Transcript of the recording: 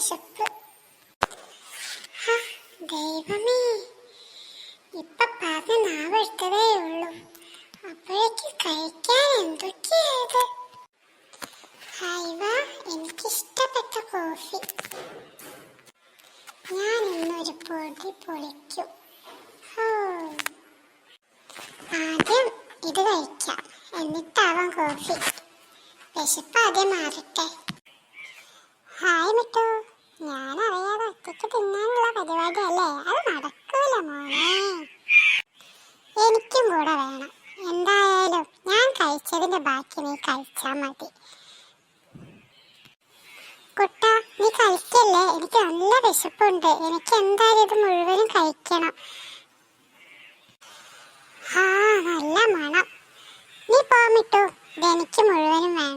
വിശപ്പ് ദൈവമേ. ഇപ്പൊ പറഞ്ഞ നാവെടുത്തതേ ഉള്ളൂ. അപ്പോഴേക്ക് കഴിക്കാൻ എന്തൊക്കെയായത്? ഹൈവ എനിക്കിഷ്ടപ്പെട്ട കോഫി. ഞാൻ ഇന്നൊരു പൊടി പൊളിക്കും. ആദ്യം ഇത് കഴിക്കാം. എന്നിട്ടാവാം കോഫി. വിശപ്പ് ആദ്യം മാറട്ടെ. ഹായ് മിട്ടു. അറിയാതെ തിന്നാനുള്ള പരിപാടി അല്ലേ അത് നടക്കൂല മോനെ. എനിക്കും കൂടെ വേണം. എന്തായാലും ഞാൻ കഴിച്ചതിന്റെ ബാക്കി നീ കഴിച്ചാ മതി. കുട്ട നീ കഴിക്കല്ലേ എനിക്ക് നല്ല വിശപ്പുണ്ട്. എനിക്ക് എന്തായാലും ഇത് മുഴുവനും കഴിക്കണം. ആ നല്ല മണം. നീ പോമിട്ടു ഇത് എനിക്ക് മുഴുവനും വേണം.